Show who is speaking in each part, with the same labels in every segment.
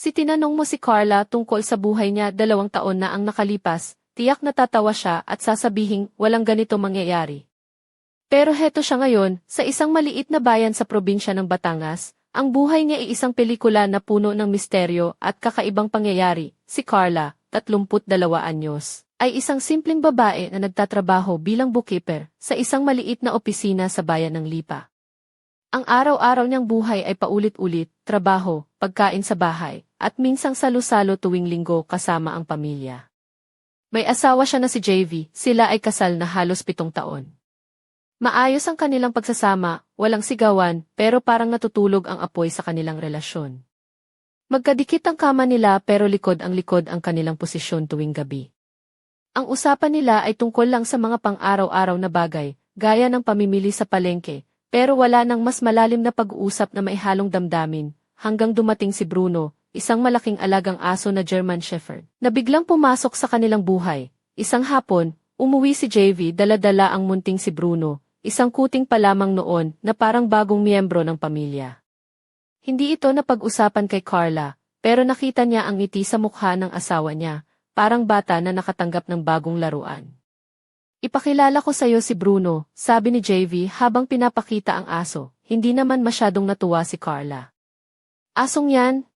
Speaker 1: Si tinanong mo si Carla tungkol sa buhay niya dalawang taon na ang nakalipas, tiyak natatawa siya at sasabihing walang ganito mangyayari. Pero heto siya ngayon, sa isang maliit na bayan sa probinsya ng Batangas, ang buhay niya ay isang pelikula na puno ng misteryo at kakaibang pangyayari. Si Carla, 32 anyos, ay isang simpleng babae na nagtatrabaho bilang bookkeeper sa isang maliit na opisina sa bayan ng Lipa. Ang araw-araw niyang buhay ay paulit-ulit, trabaho, pagkain sa bahay, at minsang salo-salo tuwing linggo kasama ang pamilya. May asawa siya na si JV, sila ay kasal na halos pitong taon. Maayos ang kanilang pagsasama, walang sigawan, pero parang natutulog ang apoy sa kanilang relasyon. Magkadikit ang kama nila pero likod ang likod ang kanilang posisyon tuwing gabi. Ang usapan nila ay tungkol lang sa mga pang-araw-araw na bagay, gaya ng pamimili sa palengke, pero wala nang mas malalim na pag-uusap na may halong damdamin, hanggang dumating si Bruno, isang malaking alagang aso na German Shepherd, na biglang pumasok sa kanilang buhay. Isang hapon, umuwi si JV dala-dala ang munting si Bruno, isang kuting pa lamang noon na parang bagong miyembro ng pamilya. Hindi ito napag-usapan kay Carla, pero nakita niya ang ngiti sa mukha ng asawa niya, parang bata na nakatanggap ng bagong laruan. Ipakilala ko sa'yo si Bruno, sabi ni JV habang pinapakita ang aso, hindi naman masyadong natuwa si Carla. Asong yan?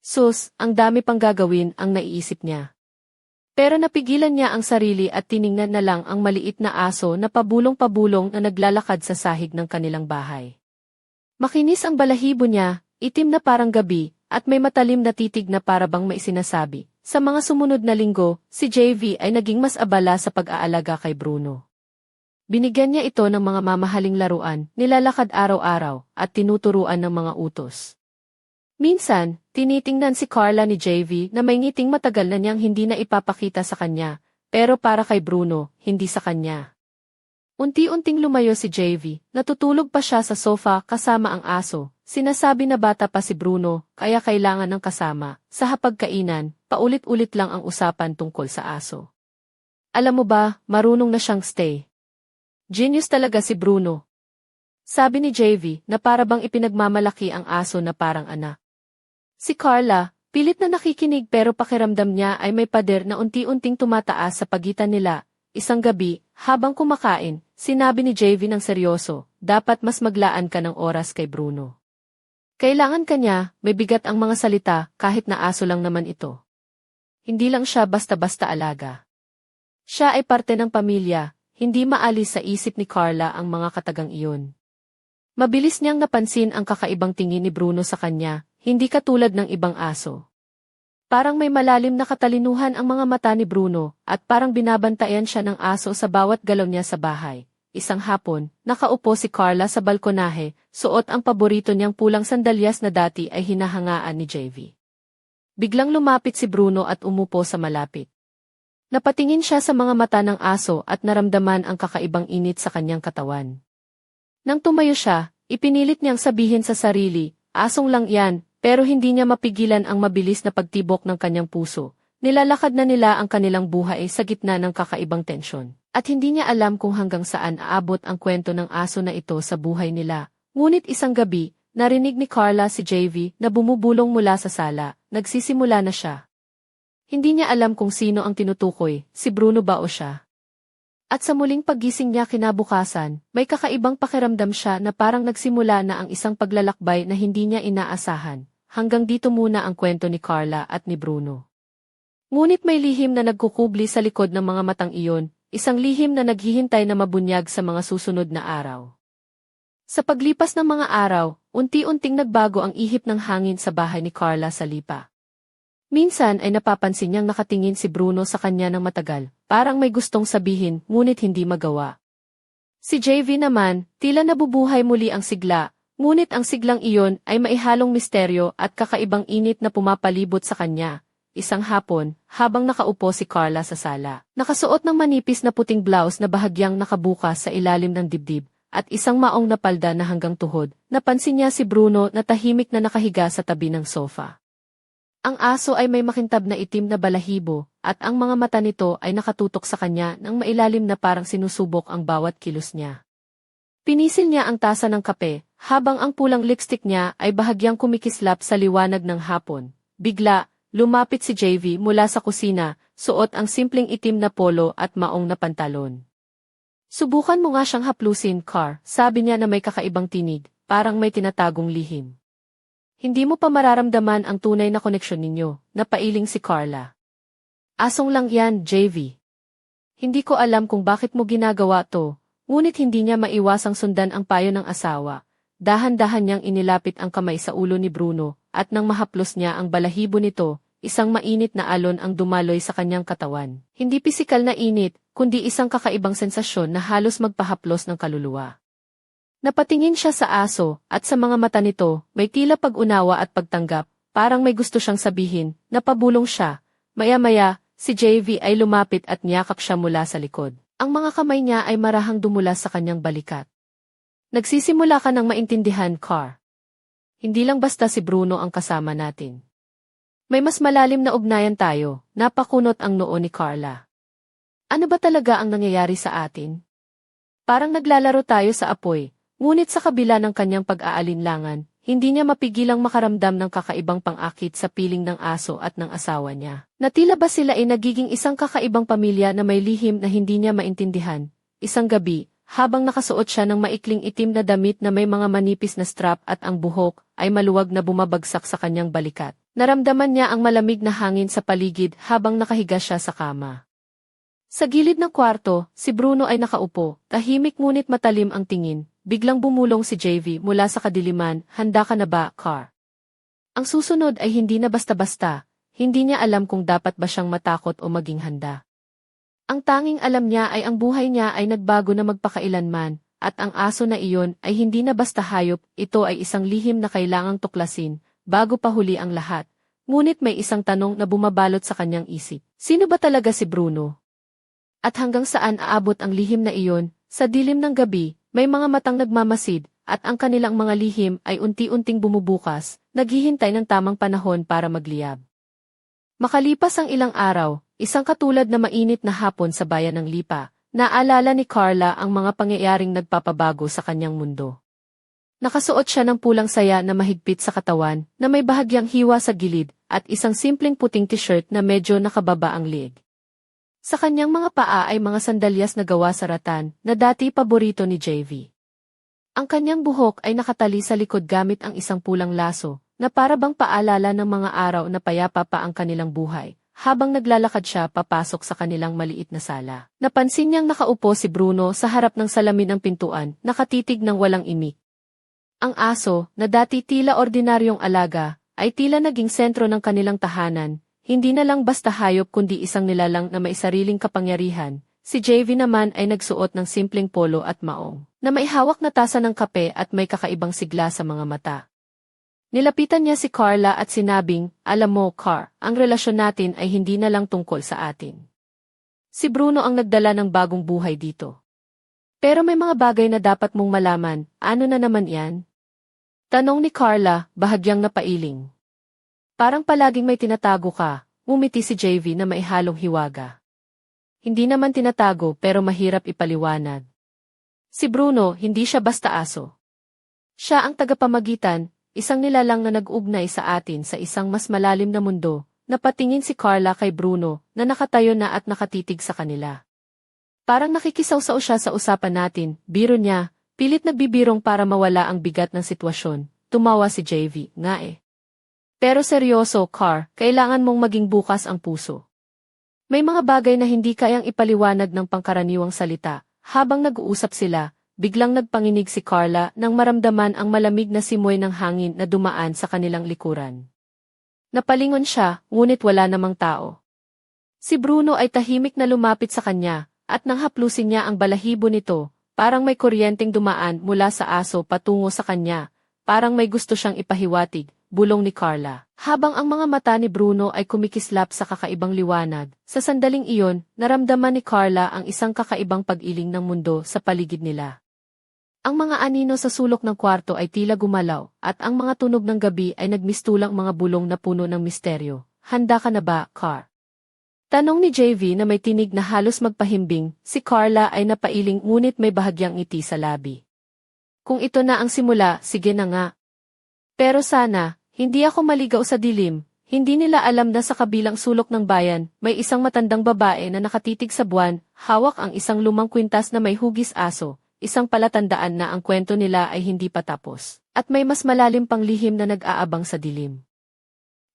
Speaker 1: Sus, ang dami pang gagawin ang naiisip niya. Pero napigilan niya ang sarili at tiningnan na lang ang maliit na aso na pabulong-pabulong na naglalakad sa sahig ng kanilang bahay. Makinis ang balahibo niya, itim na parang gabi, at may matalim na titig na parabang may sinasabi. Sa mga sumunod na linggo, si JV ay naging mas abala sa pag-aalaga kay Bruno. Binigyan niya ito ng mga mamahaling laruan, nilalakad araw-araw, at tinuturuan ng mga utos. Minsan, tinitingnan si Carla ni JV na may ngiting matagal na niyang hindi na ipapakita sa kanya, pero para kay Bruno, hindi sa kanya. Unti-unting lumayo si JV, natutulog pa siya sa sofa kasama ang aso. Sinasabi na bata pa si Bruno, kaya kailangan ng kasama. Sa hapagkainan, paulit-ulit lang ang usapan tungkol sa aso. Alam mo ba, marunong na siyang stay. Genius talaga si Bruno. Sabi ni JV na para bang ipinagmamalaki ang aso na parang anak. Si Carla, pilit na nakikinig pero pakiramdam niya ay may pader na unti-unting tumataas sa pagitan nila. Isang gabi, habang kumakain, sinabi ni JV ng seryoso, dapat mas maglaan ka ng oras kay Bruno. Kailangan kanya, may bigat ang mga salita kahit na aso lang naman ito. Hindi lang siya basta-basta alaga. Siya ay parte ng pamilya, hindi maalis sa isip ni Carla ang mga katagang iyon. Mabilis niyang napansin ang kakaibang tingin ni Bruno sa kanya, hindi katulad ng ibang aso. Parang may malalim na katalinuhan ang mga mata ni Bruno, at parang binabantayan siya ng aso sa bawat galaw niya sa bahay. Isang hapon, nakaupo si Carla sa balkonahe, suot ang paborito niyang pulang sandalyas na dati ay hinahangaan ni JV. Biglang lumapit si Bruno at umupo sa malapit. Napatingin siya sa mga mata ng aso at naramdaman ang kakaibang init sa kanyang katawan. Nang tumayo siya, ipinilit niyang sabihin sa sarili, asong lang yan, pero hindi niya mapigilan ang mabilis na pagtibok ng kanyang puso. Nilalakad na nila ang kanilang buhay sa gitna ng kakaibang tensyon. At hindi niya alam kung hanggang saan aabot ang kwento ng aso na ito sa buhay nila. Ngunit isang gabi, narinig ni Carla si JV na bumubulong mula sa sala. Nagsisimula na siya. Hindi niya alam kung sino ang tinutukoy, si Bruno ba o siya. At sa muling paggising niya kinabukasan, may kakaibang pakiramdam siya na parang nagsimula na ang isang paglalakbay na hindi niya inaasahan. Hanggang dito muna ang kwento ni Carla at ni Bruno. Ngunit may lihim na nagkukubli sa likod ng mga matang iyon, isang lihim na naghihintay na mabunyag sa mga susunod na araw. Sa paglipas ng mga araw, unti-unting nagbago ang ihip ng hangin sa bahay ni Carla sa lipa. Minsan ay napapansin niyang nakatingin si Bruno sa kanya ng matagal, parang may gustong sabihin ngunit hindi magawa. Si JV naman, tila nabubuhay muli ang sigla, Ngunit ang siglang iyon ay maihalong misteryo at kakaibang init na pumapalibot sa kanya. Isang hapon, habang nakaupo si Carla sa sala, nakasuot ng manipis na puting blouse na bahagyang nakabukas sa ilalim ng dibdib, at isang maong na palda na hanggang tuhod, napansin niya si Bruno na tahimik na nakahiga sa tabi ng sofa. Ang aso ay may makintab na itim na balahibo, at ang mga mata nito ay nakatutok sa kanya ng mailalim na parang sinusubok ang bawat kilos niya. Pinisil niya ang tasa ng kape, habang ang pulang lipstick niya ay bahagyang kumikislap sa liwanag ng hapon. Bigla, lumapit si JV mula sa kusina, suot ang simpleng itim na polo at maong na pantalon. Subukan mo nga siyang haplusin, Car, sabi niya na may kakaibang tinig, parang may tinatagong lihim. Hindi mo pa mararamdaman ang tunay na koneksyon ninyo, napailing si Carla. Asong lang yan, JV. Hindi ko alam kung bakit mo ginagawa to, ngunit hindi niya maiwasang sundan ang payo ng asawa. Dahan-dahan niyang inilapit ang kamay sa ulo ni Bruno, at nang mahaplos niya ang balahibo nito, isang mainit na alon ang dumaloy sa kanyang katawan. Hindi pisikal na init, kundi isang kakaibang sensasyon na halos magpahaplos ng kaluluwa. Napatingin siya sa aso, at sa mga mata nito, may tila pag-unawa at pagtanggap, parang may gusto siyang sabihin, napabulong siya. Maya-maya, si JV ay lumapit at niyakap siya mula sa likod. Ang mga kamay niya ay marahang dumula sa kanyang balikat. Nagsisimula ka ng maintindihan, Car. Hindi lang basta si Bruno ang kasama natin. May mas malalim na ugnayan tayo, napakunot ang noo ni Carla. Ano ba talaga ang nangyayari sa atin? Parang naglalaro tayo sa apoy, ngunit sa kabila ng kanyang pag-aalinlangan, hindi niya mapigilang makaramdam ng kakaibang pang-akit sa piling ng aso at ng asawa niya. Natila ba sila ay nagiging isang kakaibang pamilya na may lihim na hindi niya maintindihan? Isang gabi, habang nakasuot siya ng maikling itim na damit na may mga manipis na strap at ang buhok ay maluwag na bumabagsak sa kanyang balikat. Naramdaman niya ang malamig na hangin sa paligid habang nakahiga siya sa kama. Sa gilid ng kwarto, si Bruno ay nakaupo, tahimik ngunit matalim ang tingin. Biglang bumulong si JV mula sa kadiliman, handa ka na ba, Car? Ang susunod ay hindi na basta-basta, hindi niya alam kung dapat ba siyang matakot o maging handa. Ang tanging alam niya ay ang buhay niya ay nagbago na magpakailanman, at ang aso na iyon ay hindi na basta hayop, ito ay isang lihim na kailangang tuklasin, bago pa huli ang lahat. Ngunit may isang tanong na bumabalot sa kanyang isip. Sino ba talaga si Bruno? At hanggang saan aabot ang lihim na iyon, sa dilim ng gabi, may mga matang nagmamasid, at ang kanilang mga lihim ay unti-unting bumubukas, naghihintay ng tamang panahon para magliyab. Makalipas ang ilang araw, isang katulad na mainit na hapon sa bayan ng Lipa, naalala ni Carla ang mga pangyayaring nagpapabago sa kanyang mundo. Nakasuot siya ng pulang saya na mahigpit sa katawan, na may bahagyang hiwa sa gilid, at isang simpleng puting t-shirt na medyo nakababa ang liig. Sa kanyang mga paa ay mga sandalyas na gawa sa ratan, na dati paborito ni JV. Ang kanyang buhok ay nakatali sa likod gamit ang isang pulang laso, na para paalala ng mga araw na payapa pa ang kanilang buhay, habang naglalakad siya papasok sa kanilang maliit na sala. Napansin niyang nakaupo si Bruno sa harap ng salamin ng pintuan, nakatitig ng walang imik. Ang aso, na dati tila ordinaryong alaga, ay tila naging sentro ng kanilang tahanan, hindi na lang basta hayop kundi isang nilalang na may sariling kapangyarihan. Si JV naman ay nagsuot ng simpleng polo at maong, na may hawak na tasa ng kape at may kakaibang sigla sa mga mata. Nilapitan niya si Carla at sinabing, Alam mo, Car, ang relasyon natin ay hindi na lang tungkol sa atin. Si Bruno ang nagdala ng bagong buhay dito. Pero may mga bagay na dapat mong malaman, ano na naman yan? Tanong ni Carla, bahagyang napailing. Parang palaging may tinatago ka, umiti si JV na may halong hiwaga. Hindi naman tinatago pero mahirap ipaliwanag. Si Bruno, hindi siya basta aso. Siya ang tagapamagitan, isang nilalang na nag-ugnay sa atin sa isang mas malalim na mundo, napatingin si Carla kay Bruno, na nakatayo na at nakatitig sa kanila. Parang nakikisaw-saw siya sa usapan natin, biro niya, pilit nagbibirong para mawala ang bigat ng sitwasyon, tumawa si JV, nga eh. Pero seryoso, Car, kailangan mong maging bukas ang puso. May mga bagay na hindi kayang ipaliwanag ng pangkaraniwang salita, habang nag-uusap sila, biglang nagpanginig si Carla nang maramdaman ang malamig na simoy ng hangin na dumaan sa kanilang likuran. Napalingon siya, ngunit wala namang tao. Si Bruno ay tahimik na lumapit sa kanya, at nang haplusin niya ang balahibo nito, parang may kuryenteng dumaan mula sa aso patungo sa kanya, parang may gusto siyang ipahiwatig, bulong ni Carla. Habang ang mga mata ni Bruno ay kumikislap sa kakaibang liwanag, sa sandaling iyon, naramdaman ni Carla ang isang kakaibang pag-iling ng mundo sa paligid nila. Ang mga anino sa sulok ng kwarto ay tila gumalaw, at ang mga tunog ng gabi ay nagmistulang mga bulong na puno ng misteryo. Handa ka na ba, Car? Tanong ni JV na may tinig na halos magpahimbing, si Carla ay napailing ngunit may bahagyang ngiti sa labi. Kung ito na ang simula, sige na nga. Pero sana, hindi ako maligaw sa dilim, Hindi nila alam na sa kabilang sulok ng bayan, may isang matandang babae na nakatitig sa buwan, hawak ang isang lumang kwintas na may hugis aso, isang palatandaan na ang kwento nila ay hindi pa tapos, at may mas malalim pang lihim na nag-aabang sa dilim.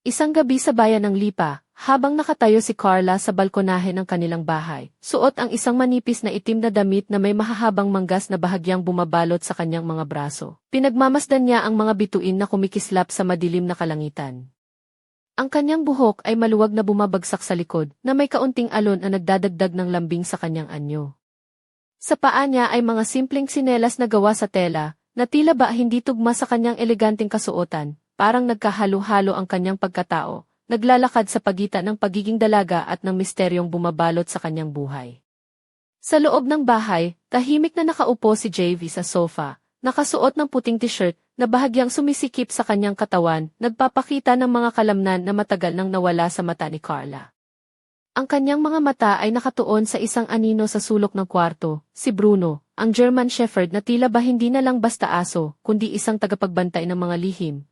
Speaker 1: Isang gabi sa bayan ng Lipa, habang nakatayo si Carla sa balkonahe ng kanilang bahay, suot ang isang manipis na itim na damit na may mahahabang manggas na bahagyang bumabalot sa kanyang mga braso. Pinagmamasdan niya ang mga bituin na kumikislap sa madilim na kalangitan. Ang kanyang buhok ay maluwag na bumabagsak sa likod na may kaunting alon na nagdadagdag ng lambing sa kanyang anyo. Sa paa niya ay mga simpleng sinelas na gawa sa tela, na tila ba hindi tugma sa kanyang eleganteng kasuotan, parang nagkahalo-halo ang kanyang pagkatao, naglalakad sa pagitan ng pagiging dalaga at ng misteryong bumabalot sa kanyang buhay. Sa loob ng bahay, tahimik na nakaupo si JV sa sofa, nakasuot ng puting t-shirt na bahagyang sumisikip sa kanyang katawan, nagpapakita ng mga kalamnan na matagal nang nawala sa mata ni Carla. Ang kanyang mga mata ay nakatuon sa isang anino sa sulok ng kwarto, si Bruno, ang German Shepherd na tila ba hindi na lang basta aso, kundi isang tagapagbantay ng mga lihim.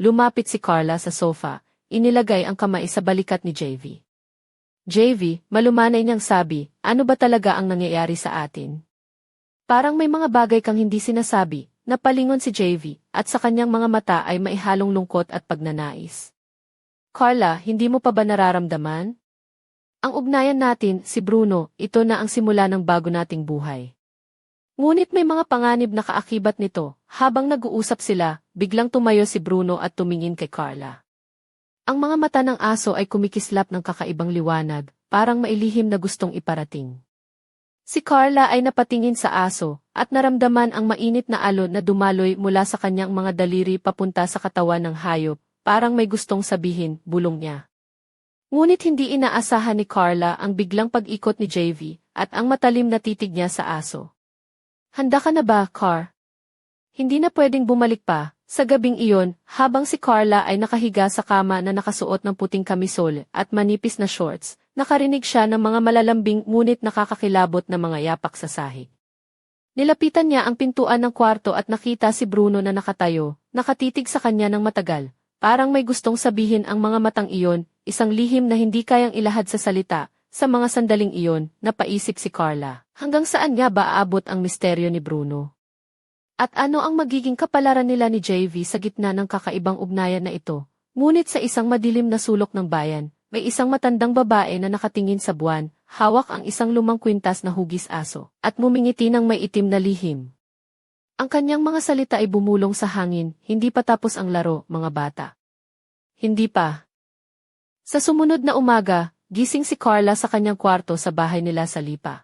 Speaker 1: Lumapit si Carla sa sofa, inilagay ang kamay sa balikat ni JV. JV, malumanay niyang sabi, ano ba talaga ang nangyayari sa atin? Parang may mga bagay kang hindi sinasabi, Napalingon si JV, at sa kanyang mga mata ay maihalong lungkot at pagnanais. Carla, hindi mo pa ba nararamdaman? Ang ugnayan natin, si Bruno, ito na ang simula ng bago nating buhay. Ngunit may mga panganib na kaakibat nito, habang nag-uusap sila, biglang tumayo si Bruno at tumingin kay Carla. Ang mga mata ng aso ay kumikislap ng kakaibang liwanag, parang mailihim na gustong iparating. Si Carla ay napatingin sa aso, at naramdaman ang mainit na alon na dumaloy mula sa kanyang mga daliri papunta sa katawan ng hayop, parang may gustong sabihin, bulong niya. Ngunit hindi inaasahan ni Carla ang biglang pag-ikot ni JV, at ang matalim na titig niya sa aso. Handa ka na ba, Car? Hindi na pwedeng bumalik pa, sa gabing iyon, habang si Carla ay nakahiga sa kama na nakasuot ng puting kamisol at manipis na shorts, nakarinig siya ng mga malalambing ngunit nakakakilabot na mga yapak sa sahig. Nilapitan niya ang pintuan ng kwarto at nakita si Bruno na nakatayo, nakatitig sa kanya ng matagal, parang may gustong sabihin ang mga matang iyon, isang lihim na hindi kayang ilahad sa salita, sa mga sandaling iyon, napaisip si Carla, hanggang saan nga ba aabot ang misteryo ni Bruno? At ano ang magiging kapalaran nila ni JV sa gitna ng kakaibang ugnayan na ito? Ngunit sa isang madilim na sulok ng bayan, may isang matandang babae na nakatingin sa buwan, hawak ang isang lumang kwintas na hugis aso, at mumingiti ng may itim na lihim. Ang kanyang mga salita ay bumulong sa hangin, hindi pa tapos ang laro, mga bata. Hindi pa. Sa sumunod na umaga, gising si Carla sa kanyang kwarto sa bahay nila sa Lipa.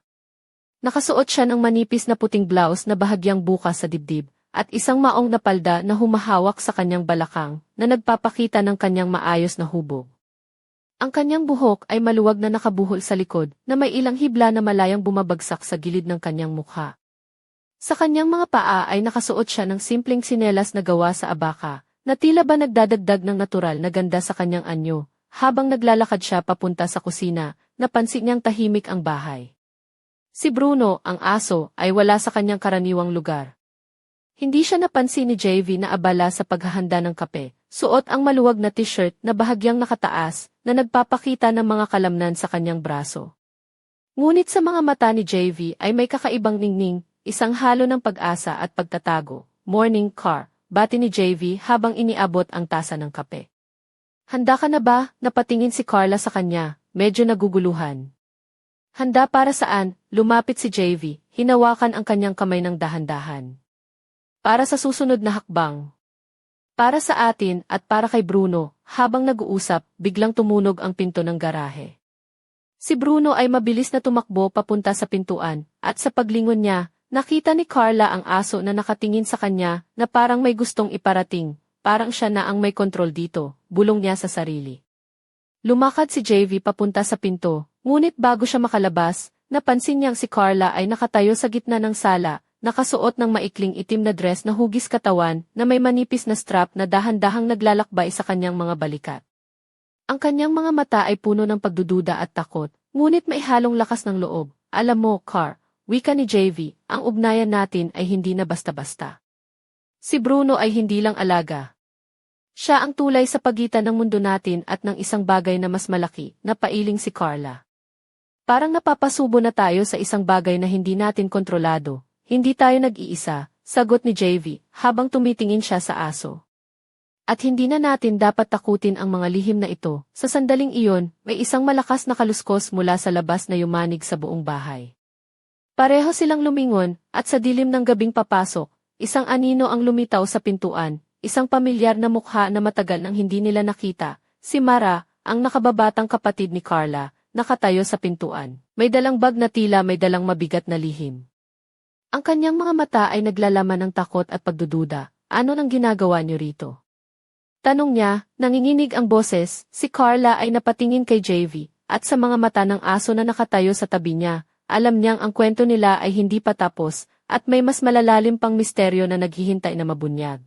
Speaker 1: Nakasuot siya ng manipis na puting blouse na bahagyang bukas sa dibdib, at isang maong na palda na humahawak sa kanyang balakang, na nagpapakita ng kanyang maayos na hubog. Ang kanyang buhok ay maluwag na nakabuhol sa likod, na may ilang hibla na malayang bumabagsak sa gilid ng kanyang mukha. Sa kanyang mga paa ay nakasuot siya ng simpleng sinelas na gawa sa abaka, na tila ba nagdadagdag ng natural na ganda sa kanyang anyo. Habang naglalakad siya papunta sa kusina, napansin niyang tahimik ang bahay. Si Bruno, ang aso, ay wala sa kanyang karaniwang lugar. Hindi siya napansin ni JV na abala sa paghahanda ng kape, Suot ang maluwag na t-shirt na bahagyang nakataas na nagpapakita ng mga kalamnan sa kanyang braso. Ngunit sa mga mata ni JV ay may kakaibang ningning, isang halo ng pag-asa at pagtatago. Morning car, bati ni JV habang iniabot ang tasa ng kape. Handa ka na ba? Napatingin si Carla sa kanya, medyo naguguluhan. Handa para saan? Lumapit si JV, hinawakan ang kanyang kamay ng dahan-dahan. Para sa susunod na hakbang. Para sa atin at para kay Bruno, habang nag-uusap, biglang tumunog ang pinto ng garahe. Si Bruno ay mabilis na tumakbo papunta sa pintuan, at sa paglingon niya, nakita ni Carla ang aso na nakatingin sa kanya na parang may gustong iparating, parang siya na ang may kontrol dito, bulong niya sa sarili. Lumakad si JV papunta sa pinto, ngunit bago siya makalabas, napansin niyang si Carla ay nakatayo sa gitna ng sala, nakasuot ng maikling itim na dress na hugis katawan na may manipis na strap na dahan-dahang naglalakbay sa kanyang mga balikat. Ang kanyang mga mata ay puno ng pagdududa at takot, ngunit may halong lakas ng loob. Alam mo, Car, wika ni JV, ang ugnayan natin ay hindi na basta-basta. Si Bruno ay hindi lang alaga. Siya ang tulay sa pagitan ng mundo natin at ng isang bagay na mas malaki, na pailing si Carla. Parang napapasubo na tayo sa isang bagay na hindi natin kontrolado. Hindi tayo nag-iisa, sagot ni JV, habang tumitingin siya sa aso. At hindi na natin dapat takutin ang mga lihim na ito. Sa sandaling iyon, may isang malakas na kaluskos mula sa labas na yumanig sa buong bahay. Pareho silang lumingon, at sa dilim ng gabing papasok, isang anino ang lumitaw sa pintuan, isang pamilyar na mukha na matagal nang hindi nila nakita, si Mara, ang nakababatang kapatid ni Carla, nakatayo sa pintuan. May dalang bag na tila may dalang mabigat na lihim. Ang kanyang mga mata ay naglalaman ng takot at pagdududa. Ano nang ginagawa niyo rito? Tanong niya, nanginginig ang boses, si Carla ay napatingin kay JV, at sa mga mata ng aso na nakatayo sa tabi niya, alam niyang ang kwento nila ay hindi pa tapos, at may mas malalalim pang misteryo na naghihintay na mabunyag.